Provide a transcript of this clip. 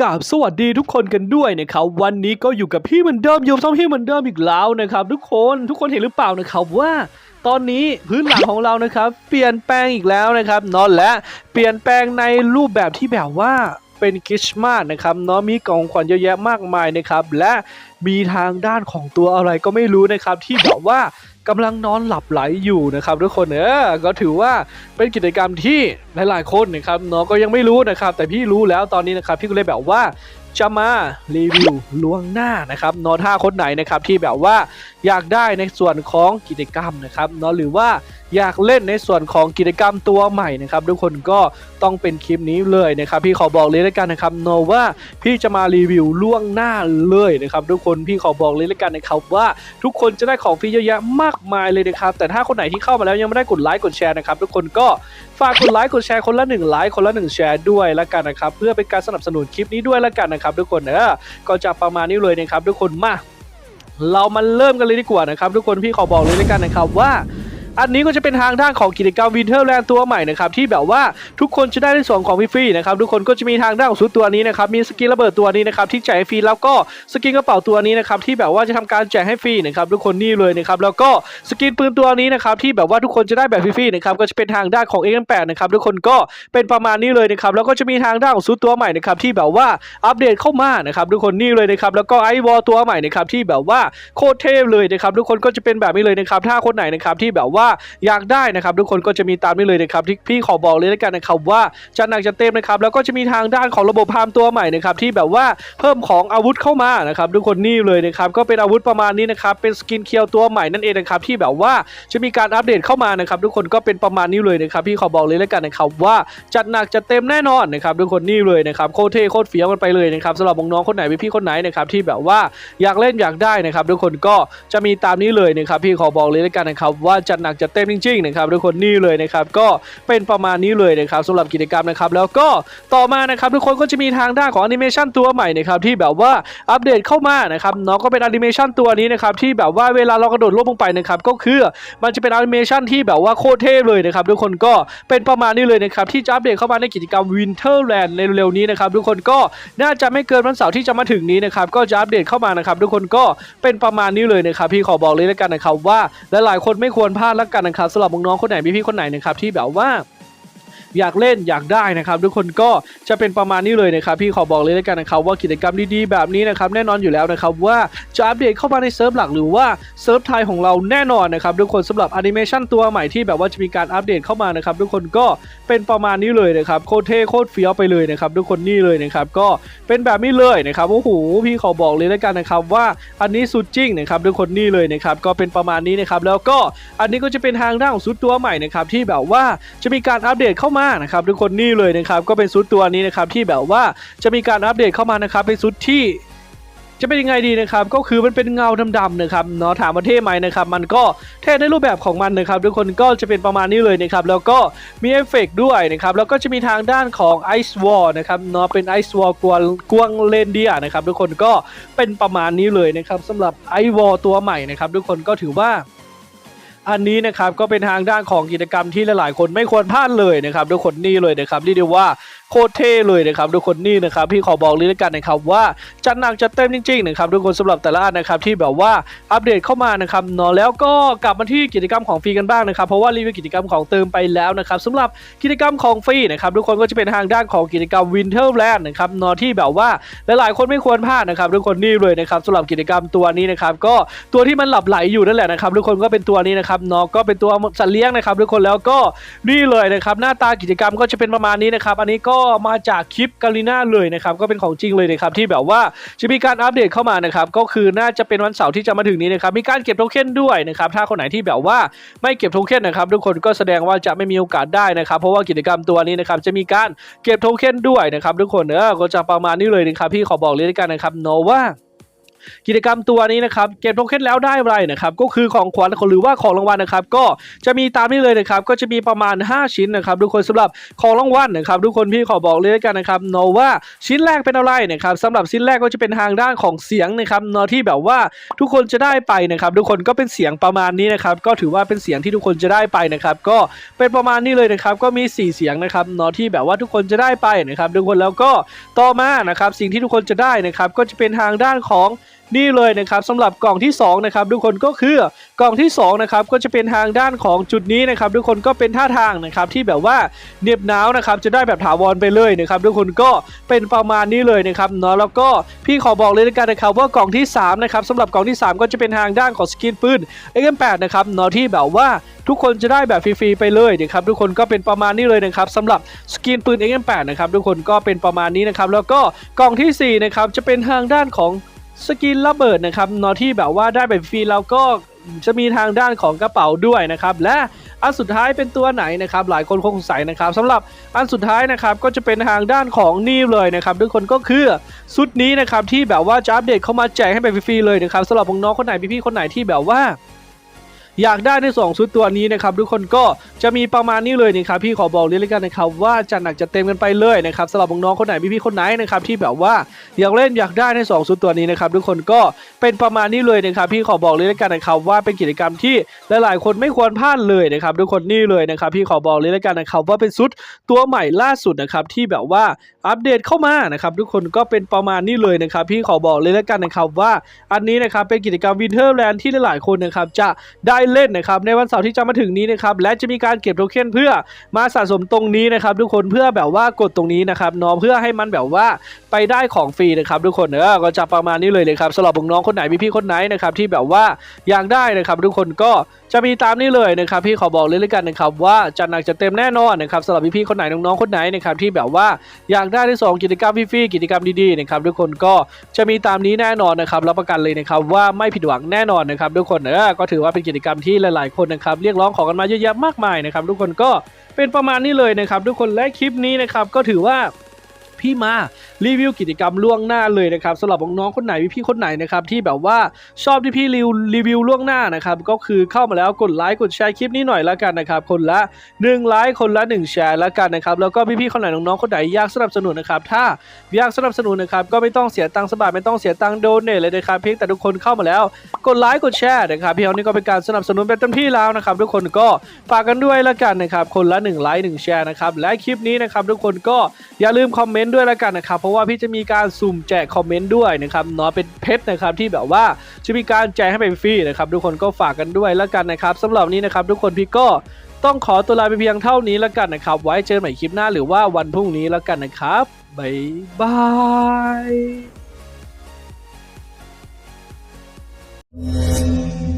กราบสวัสดีทุกคนกันด้วยนะครับวันนี้ก็อยู่กับพี่เหมือนเดิมอยู่ช่อมพี่เหมือนเดิมอีกแล้วนะครับทุกคนทุกคนเห็นหรือเปล่านะครับว่า ตอนนี้พื้นหลังของเรานะครับ เปลี่ยนแปลงอีกแล้วนะครับนอนและเปลี่ยนแปลงในรูปแบบที่แบบว่า เป็นคริสต์มาสนะครับเนาะมีกล่องขวัญเยอะแยะมากมายนะครับและมีทางด้านของตัวอะไรก็ไม่รู้นะครับที่แบบว่ากำลังนอนหลับไหลอยู่นะครับทุกคนเออก็ถือว่าเป็นกิจกรรมที่หลายๆคนนะครับเนาะก็ยังไม่รู้นะครับ แต่พี่รู้แล้วตอนนี้นะครับพี่ก็เลยแบบว่าจะมารีวิวล่วงหน้านะครับนอะถ้าคนไหนนะครับที่แบบว่าอยากได้ในส่วนของกิจกรรมนะครับเนอะหรือว่า อยากเล่นในส่วนของกิจกรรมตัวใหม่นะครับทุกคนก็ต้องเป็นคลิปนี้เลยนะครับพี่ขอบอกเลยแล้วกันนะครับเนว่าพี่จะมารีวิวล่วงหน้าเลยนะครับทุกคนพี่ขอบอกเลยแล้วกันนะครับว่าทุกคนจะได้ของฟรีเยอะแยะมากมายเลยนะครับแต่ถ้าคนไหนที่เข้ามาแล้วยังไม่ได้กดไลค์กดแชร์นะครับทุกคนก็ฝากกดไลค์กดแชร์คนละหนึ่งไลค์คนละหนึ่งแชร์ด้วยแล้วกันนะครับเพื่อเป็นการสนับสนุนคลิปนี้ด้วยแล้วกันนะครับทุกคนเออก็จะประมาณนี้เลยนะครับทุกคนมาเรามาเริ่มกันเลยดีกว่านะครับทุกคนพี่ขอบอกเลยแล้วกันนะครับว่า อันนี้ก็จะเป็นทางด้านของกิจกรรมวินเทอร์แลนด์ตัวใหม่นะครับที่แบบว่าทุกคนจะได้ในส่วนของฟรีนะครับทุกคนก็จะมีทางด้านของชุดตัวนี้นะครับมีสกินระเบิดตัวนี้นะครับที่แจกฟรีแล้วก็สกินกระเป๋าตัวนี้นะครับที่แบบว่าจะทำการแจกให้ฟรีนะครับทุกคนนี่เลยนะครับแล้วก็สกินปืนตัวนี้นะครับที่แบบว่าทุกคนจะได้แบบฟรีๆนะครับก็จะเป็นทางด้านของ X8 นะครับทุกคนก็เป็นประมาณนี้เลยนะครับแล้วก็จะมีทางด้านของชุดตัวใหม่นะครับที่แบบว่าอัปเดตเข้ามานะครับทุกคนนี่เลยนะครับแล้วก็ไอวอลตัวใหม่นะครับที่แบบว่าโคตรเทพเลยนะครับทุกคนก็จะเป็นแบบนี้เลยนะครับถ้าคนไหนนะครับที่แบบว่าอยากได้นะครับ ทุกคนก็จะมีตามนี้เลยนะครับที่พี่ขอบอกเลยแล้วกันนะครับว่าจะหนักจะเต็มนะครับแล้วก็จะมีทางด้านของระบบพามตัวใหม่นะครับที่แบบว่าเพิ่มของอาวุธเข้ามานะครับทุกคนนี่เลยนะครับก็เป็นอาวุธประมาณนี้นะครับเป็นสกินเคียวตัวใหม่นั่นเองนะครับที่แบบว่าจะมีการอัปเดตเข้ามานะครับทุกคนก็เป็นประมาณนี้เลยนะครับพี่ขอบอกเลยแล้วกันนะครับว่าจัดหนักจัดเต็มแน่นอนนะครับทุกคนนี่เลยนะครับโคตรเท่โคตรเฟี้ยวกันไปเลยนะครับสำหรับน้องๆคนไหนพี่คนไหนนะครับที่แบบว่าอยากเล่นอยากได้นะครับทุกคนก็จะมีตามนี้เลยนะครับพี่ขอบอกเลยแล้วกันนะครับว่าจัดหนักจัดเต็มจริงๆนะครับทุกคนนี่เลยนะครับก็เป็นประมาณนี้เลยนะครับสำหรับกิจกรรมนะครับแล้วก็ต่อมานะครับทุกคนก็จะมีทางด้านของแอนิเมชันตัวใหม่นะครับที่แบบว่าอัปเดตเข้ามานะครับเนาะก็เป็นแอนิเมชันตัวนี้นะครับที่แบบว่าเวลาเรากระโดดลงลงไปนะครับก็คือมันจะเป็นแอนิเมชันที่แบบว่าโคตรเท่เลยนะครับทุกคนก็เป็นประมาณนี้เลยนะครับที่จะอัปเดตเข้ามาในกิจกรรม Winterland ในเร็วๆนี้นะครับทุกคนก็น่าจะไม่เกินวันเสาร์ที่จะมาถึงนี้นะครับก็จะอัปเดตเข้ามานะครับทุกคนก็เป็นประมาณนี้เลยนะครับพี่ขอบอกเลยแล้วกันนะครับว่าหลายๆคนไม่ควรพลาดแล้วกันนะครับสำหรับน้องๆคนไหนพี่ๆคนไหนนะครับที่แบบว่า อยากเล่นอยากได้นะครับทุกคนก็จะเป็นประมาณนี้เลยนะครับพี่ขอบอกเลยแล้วกันนะครับว่ากิจกรรมดีๆแบบนี้นะครับแน่นอนอยู่แล้วนะครับว่าจะอัปเดตเข้ามาในเซิร์ฟหลักหรือว่าเซิร์ฟไทยของเราแน่นอนนะครับทุกคนสำหรับแอนิเมชันตัวใหม่ที่แบบว่าจะมีการอัปเดตเข้ามานะครับทุกคนก็เป็นประมาณนี้เลยนะครับโคตรเท่โคตรเฟี้ยวไปเลยนะครับทุกคนนี่เลยนะครับก็เป็นแบบนี้เลยนะครับโอ้โหพี่ขอบอกเลยแล้วกันนะครับว่าอันนี้สุดจริงนะครับทุกคนนี่เลยนะครับก็เป็นประมาณนี้นะครับแล้วก็อันนี้ก็จะเป็นทางด้านของซุดตัวใหม่นะครับที่แบบว่าจะมีการอัปเดตเข้ามานะครับทุกคนนี่เลยนะครับก็เป็นซุดตัวนี้นะครับที่แบบว่าจะมีการอัปเดตเข้ามานะครับเป็นซุดที่จะเป็นยังไงดีนะครับก็คือมันเป็นเงาดำๆนะครับเนาะถามว่าเท่ไหมนะครับมันก็เท่ในรูปแบบของมันนะครับทุกคนก็จะเป็นประมาณนี้เลยนะครับแล้วก็มีเอฟเฟกด้วยนะครับแล้วก็จะมีทางด้านของ Ice Wall นะครับเนาะเป็น Ice Wall กวงกวงเลนเดียนะครับทุกคนก็เป็นประมาณนี้เลยนะครับสำหรับ Ice Wall ตัวใหม่นะครับทุกคนก็ถือว่า อันนี้นะครับก็เป็นทางด้านของกิจกรรมที่หลายๆ คนไม่ควรพลาดเลยนะครับทุกคนนี่เลยนะครับเรียกได้ว่าโคตรเท่เลยนะครับทุกคนนี่นะครับพี่ขอบอกเลยแล้วกันนะครับว่าจัดหนักจัดเต็มจริงๆนะครับทุกคนสำหรับแต่ละอันนะครับที่แบบว่าอัปเดตเข้ามานะครับเนาะแล้วก็กลับมาที่กิจกรรมของฟรีกันบ้างนะครับเพราะว่ารีวิวกิจกรรมของเติมไปแล้วนะครับสำหรับกิจกรรมของฟรีนะครับทุกคนก็จะเป็นทางด้านของกิจกรรม Winterland นะครับเนาะที่แบบว่าหลายๆ คนไม่ควรพลาดนะครับทุกคนนี่เลยนะครับสำหรับกิจกรรมตัวนี้นะครับก็ตัวที่มันหลับไหลอยู่นั่นแหละนะครับทุกคนก็เป็นตัวนี้นะครับเนาะก็เป็นตัวสัตว์เลี้ยงนะครับทุกคนแล้วก็นี่เลยนะครับหน้าตากิจกรรมก็จะเป็นประมาณนี้นะครับอันนี้ก็มาจากคลิปกาลิน่าเลยนะครับก็เป็นของจริงเลยนะครับที่แบบว่าจะมีการอัปเดตเข้ามานะครับก็คือน่าจะเป็นวันเสาร์ที่จะมาถึงนี้นะครับมีการเก็บโทเค็นด้วยนะครับถ้าคนไหนที่แบบว่าไม่เก็บโทเค็นนะครับทุกคนก็แสดงว่าจะไม่มีโอกาสได้นะครับเพราะว่ากิจกรรมตัวนี้นะครับจะมีการเก็บโทเค็นด้วยนะครับทุกคนเออก็จะประมาณนี้เลยนะครับพี่ขอบอกเลยด้วยกันนะครับโนว่า กิจกรรมตัวนี้นะครับเก็บโทเค็นแล้วได้อะไรนะครับก็คือของขวัญหรือว่าของรางวัลนะครับก็จะมีตามนี้เลยนะครับก็จะมีประมาณ 5 ชิ้นนะครับทุกคนสำหรับของรางวัลนะครับทุกคนพี่ขอบอกเลยด้วกันนะครับเนาะว่าชิ้นแรกเป็นอะไรนะครับสำหรับชิ้นแรกก็จะเป็นทางด้านของเสียงนะครับเนาะที่แบบว่าทุกคนจะได้ไปนะครับทุกคนก็เป็นเสียงประมาณนี้นะครับก็ถือว่าเป็นเสียงที่ทุกคนจะได้ไปนะครับก็เป็นประมาณนี้เลยนะครับก็มี 4 เสียงนะครับเนาะที่แบบว่าทุกคนจะได้ไปนะครับทุกคนแล้วก็ต่อมานะครับสิ่งที่ทุกคนจะได้นะครับก็จะเป็นทางด้านของ นี่เลยนะครับสำหรับกล่องที่2นะครับทุกคนก็คือกล่องที่2นะครับก็จะเป็นทางด้านของจุดนี้นะครับทุกคนก็เป็นท่าทางนะครับที่แบบว่าเหน็บหนาวนะครับจะได้แบบถาวรไปเลยนะครับทุกคนก็เป็นประมาณนี้เลยนะครับเนาะแล้วก็พี่ขอบอกเลยนการนะครับว่ากล่องที่3นะครับสำหรับกล่องที่ 3 ก็จะเป็นทางด้านของสกินปืน XM8 นะครับเนาะที่แบบว่าทุกคนจะได้แบบฟรีๆไปเลยนะครับทุกคนก็เป็นประมาณนี้เลยนะครับสำหรับสกินปืน XM8 นะครับทุกคนก็เป็นประมาณนี้นะครับแล้วก็กล่องทีสี่4นะครับจะเป็นทางด้านของ สกินระเบิดนะครับนอที่แบบว่าได้แบบฟรีแล้วก็จะมีทางด้านของกระเป๋าด้วยนะครับและอันสุดท้ายเป็นตัวไหนนะครับ หลายคนคงสงสัยนะครับสำหรับอันสุดท้ายนะครับก็จะเป็นทางด้านของนี่เลยนะครับทุกคนก็คือสุดนี้นะครับที่แบบว่าจะอัปเดตเข้ามาแจกให้แบบฟรีเลยนะครับสำหรับน้องคนไหนพี่ๆคนไหนที่แบบว่า อยากได้ในสองชุดตัวนี้นะครับทุกคนก็จะมีประมาณนี้เลยนะครับพี่ขอบอกเลยแล้วกันนะครับว่าจะหนักจะเต็มกันไปเลยนะครับสำหรับน้องคนไหนพี่ๆคนไหนนะครับที่แบบว่าอยากเล่นอยากได้ในสองชุดตัวนี้นะครับทุกคนก็เป็นประมาณนี้เลยนะครับพี่ขอบอกเลยแล้วกันนะครับว่าเป็นกิจกรรมที่หลายๆ คนไม่ควรพลาดเลยนะครับทุกคนนี่เลยนะครับพี่ขอบอกเลยแล้วกันนะครับว่าเป็นชุดตัวใหม่ล่าสุดนะครับที่แบบว่าอัปเดตเข้ามานะครับทุกคนก็เป็นประมาณนี้เลยนะครับพี่ขอบอกเลยแล้วกันนะครับว่าอันนี้นะครับเป็นกิจกรรมวินเทอร์แลนด์ที่หลายๆคนนะครับจะได้เล่นนะครับในวันเสาร์ที่จะมาถึงนี้นะครับและจะมีการเก็บโทเค็นเพื่อมาสะสมตรงนี้นะครับทุกคนเพื่อแบบว่ากดตรงนี้นะครับน้องเพื่อให้มันแบบว่าไปได้ของฟรีนะครับทุกคนเออก็จะประมาณนี้เลยเลยครับสำหรับน้องคนไหนพี่ๆคนไหนนะครับที่แบบว่าอยากได้นะครับทุกคนก็ จะมีตามนี้เลยนะครับพี่ขอบอกเลยแล้วกันนะครับว่าจะหนักจะเต็มแน่นอนนะครับสำหรับพี่ๆคนไหนน้องๆคนไหนนะครับที่แบบว่าอยากได้ในสองกิจกรรมฟรีๆกิจกรรมดีๆนะครับทุกคนก็จะมีตามนี้แน่นอนนะครับรับประกันเลยนะครับว่าไม่ผิดหวังแน่นอนนะครับทุกคนเออก็ถือว่าเป็นกิจกรรมที่หลายๆคนนะครับเรียกร้องขอกันมาเยอะแยะมากมายนะครับทุกคนก็เป็นประมาณนี้เลยนะครับทุกคนและคลิปนี้นะครับก็ถือว่า พี่มารีวิวกิจกรรมล่วงหน้าเลยนะครับสำหรับน้องๆคนไหนพี่ๆคนไหนนะครับที่แบบว่าชอบที่พี่รีวิวรีวิวล่วงหน้านะครับก็คือเข้ามาแล้วกดไลค์กดแชร์คลิปนี้หน่อยละกันนะครับคนละ1ไลค์คนละ1แชร์ละกันนะครับแล้วก็พี่ๆคนไหนน้องๆคนไหนอยากสนับสนุนนะครับถ้าอยากสนับสนุนนะครับก็ไม่ต้องเสียตังค์สบายไม่ต้องเสียตังค์โดเนทเลยนะครับเพียงแต่ทุกคนเข้ามาแล้วกดไลค์กดแชร์นะครับพี่เอานี่ก็เป็นการสนับสนุนเป็นเต็มที่แล้วนะครับทุกคนก็ฝากกันด้วยละกันนะครับคนละ1ไลค์1แชร์นะครับและคลิปนี้นะครับทุกคนก็อย่าลืมคอมเมนต์ด้วยละกันนะครับ เพราะว่าพี่จะมีการสุ่มแจกคอมเมนต์ด้วยนะครับเนาะเป็นเพชรนะครับที่แบบว่าจะมีการแจกให้เป็นฟรีนะครับทุกคนก็ฝากกันด้วยละกันนะครับสำหรับนี้นะครับทุกคนพี่ก็ต้องขอตัวลาไปเพียงเท่านี้ละกันนะครับ ไว้เจอกันใหม่คลิปหน้าหรือว่าวันพรุ่งนี้ละกันนะครับบ๊ายบาย